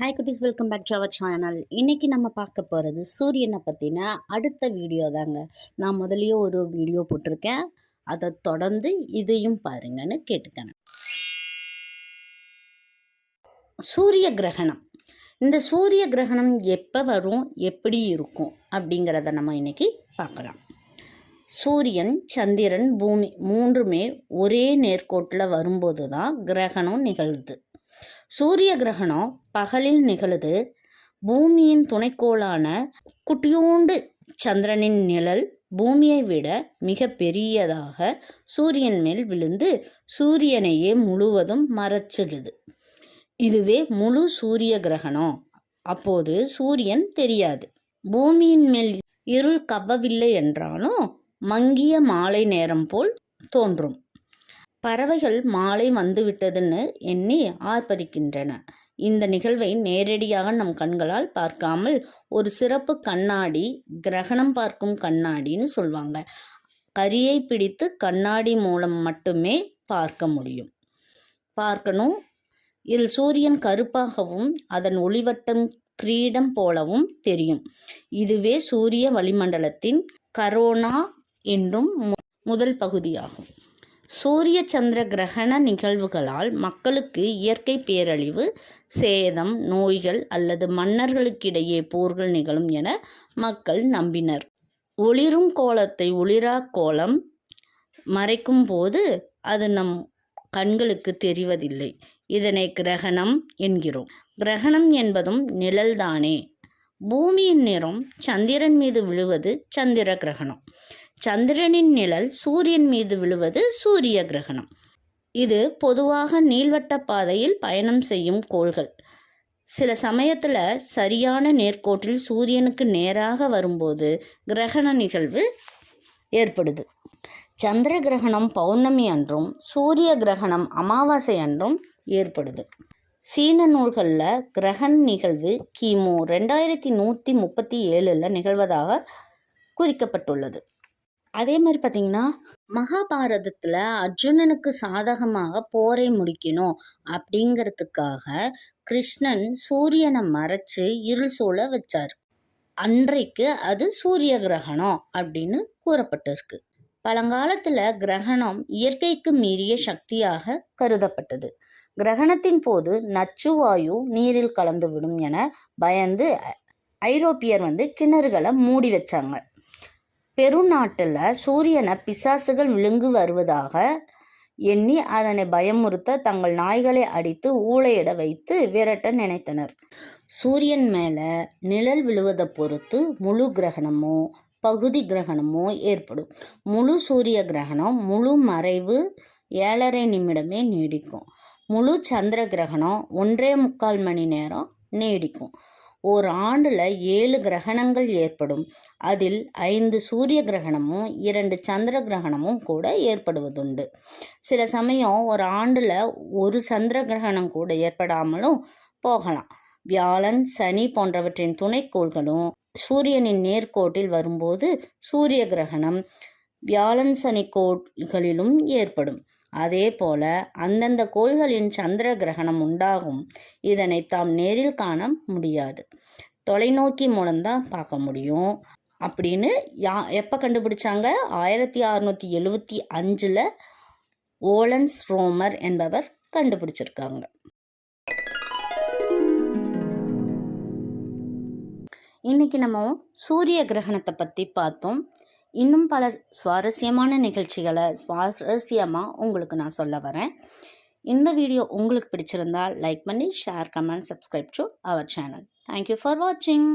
Hi குட்டீஸ். Welcome back to our channel இன்றைக்கி நம்ம பார்க்க போகிறது சூரியனை பற்றின அடுத்த வீடியோ தாங்க. நான் முதலியே ஒரு வீடியோ போட்டிருக்கேன். அதை தொடர்ந்து இதையும் பாருங்கன்னு கேட்டுக்கிறேன். சூரிய கிரகணம். இந்த சூரிய கிரகணம் எப்போ வரும்? எப்படி இருக்கும்? அப்படிங்கிறத நம்ம இன்னைக்கு பார்க்கலாம். சூரியன் சந்திரன் பூமி மூன்றுமே ஒரே நேர்கோட்டில் வரும்போது தான் கிரகணம் நிகழ்து. சூரிய கிரகணம் பகலில் நிகழுது. பூமியின் துணைக்கோளான குட்டியோண்டு சந்திரனின் நிழல் பூமியை விட மிக பெரியதாக சூரியன் மேல் விழுந்து சூரியனையே முழுவதும் மறைச்சிடுது. இதுவே முழு சூரிய கிரகணம் அப்போது சூரியன் தெரியாது. பூமியின் மேல் இருள் கவ்வவில்லை என்றாலும் மங்கிய மாலை நேரம் போல் தோன்றும். பறவைகள் மாலை வந்துவிட்டதுன்னு எண்ணி ஆர்ப்பரிக்கின்றன. இந்த நிகழ்வை நேரடியாக நம் கண்களால் பார்க்காமல் ஒரு சிறப்பு கண்ணாடி கிரகணம் பார்க்கும் கண்ணாடின்னு சொல்லுவாங்க கரியை பிடித்து கண்ணாடி மூலம் மட்டுமே பார்க்க முடியும். பார்க்கணும். இதில் சூரியன் கருப்பாகவும் அதன் ஒளிவட்டம் கிரீடம் போலவும் தெரியும். இதுவே சூரிய வளிமண்டலத்தின் கரோனா என்றும் முதல் பகுதியாகும். சூரிய சந்திர கிரகண நிகழ்வுகளால் மக்களுக்கு இயற்கை பேரழிவு சேதம் நோய்கள் அல்லது மன்னர்களுக்கிடையே போர்கள் நிகழும் என மக்கள் நம்பினர். ஒளிரும் கோலத்தை ஒளிரா கோலம் மறைக்கும் போது அது நம் கண்களுக்கு தெரிவதில்லை. இதனை கிரகணம் என்கிறோம். கிரகணம் என்பதும் நிழல்தானே. பூமியின் நிறம் சந்திரன் மீது விழுவது சந்திர கிரகணம். சந்திரனின் நிழல் சூரியன் மீது விழுவது சூரிய கிரகணம். இது பொதுவாக நீள்வட்ட பாதையில் பயணம் செய்யும் கோள்கள். சில சமயத்தில் சரியான நேர்கோட்டில் சூரியனுக்கு நேராக வரும்போது கிரகண நிகழ்வு ஏற்படுது. சந்திர கிரகணம் பௌர்ணமி அன்றும் சூரிய கிரகணம் அமாவாசை அன்றும் ஏற்படுது. சீன நூல்களில் கிரகண நிகழ்வு கிமு ரெண்டாயிரத்தி நூற்றி முப்பத்தி ஏழில் நிகழ்வதாக குறிக்கப்பட்டுள்ளது. அதே மாதிரி பார்த்தீங்கன்னா மகாபாரதத்தில் அர்ஜுனனுக்கு சாதகமாக போரை முடிக்கணும் அப்படிங்கிறதுக்காக கிருஷ்ணன் சூரியனை மறைச்சு இருள் சூழ வச்சார். அன்றைக்கு அது சூரிய கிரகணம் அப்படின்னு கூறப்பட்டிருக்கு. பழங்காலத்தில் கிரகணம் இயற்கைக்கு மீறிய சக்தியாக கருதப்பட்டது. கிரகணத்தின் போது நச்சுவாயு நீரில் கலந்துவிடும் என பயந்து ஐரோப்பியர் வந்து கிணறுகளை மூடி வச்சாங்க. பெருநாட்டில் சூரியனை பிசாசுகள் விழுங்கு வருவதாக எண்ணி அதனை பயமுறுத்த தங்கள் நாய்களை அடித்து ஊழையிட வைத்து விரட்ட நினைத்தனர். சூரியன் மேலே நிழல் விழுவதை பொறுத்து முழு கிரகணமோ பகுதி கிரகணமோ ஏற்படும். முழு சூரிய கிரகணம் முழு மறைவு ஏழரை நிமிடமே நீடிக்கும். முழு சந்திர கிரகணம் ஒன்றே முக்கால் மணி நேரம் நீடிக்கும். ஓர் ஆண்டில் ஏழு கிரகணங்கள் ஏற்படும். அதில் ஐந்து சூரிய கிரகணமும் இரண்டு சந்திர கிரகணமும் கூட ஏற்படுவதுண்டு. சில சமயம் ஒரு ஆண்டில் ஒரு சந்திர கிரகணம் கூட ஏற்படாமலும் போகலாம். வியாழன் சனி போன்றவற்றின் துணைக்கோள்களும் சூரியனின் நேர்கோட்டில் வரும்போது சூரிய கிரகணம் வியாழன் சனி கோள்களிலும் ஏற்படும். அதே போல அந்தந்த கோள்களின் சந்திர கிரகணம் உண்டாகும். இதனை தாம் நேரில் காண முடியாது. தொலைநோக்கி மூலம்தான் பார்க்க முடியும். அப்படின்னு யா எப்போ கண்டுபிடிச்சாங்க? ஆயிரத்தி அறநூற்றி எழுவத்தி அஞ்சில் ஓலன்ஸ் ரோமர் என்பவர் கண்டுபிடிச்சிருக்காங்க. இன்றைக்கி நம்ம சூரிய கிரகணத்தை பற்றி பார்த்தோம். இன்னும் பல சுவாரஸ்யமான நிகழ்ச்சிகளை சுவாரஸ்யமாக உங்களுக்கு நான் சொல்ல வரேன். இந்த வீடியோ உங்களுக்கு பிடிச்சிருந்தால் லைக் பண்ணி share comment subscribe to our channel thank you for வாட்சிங்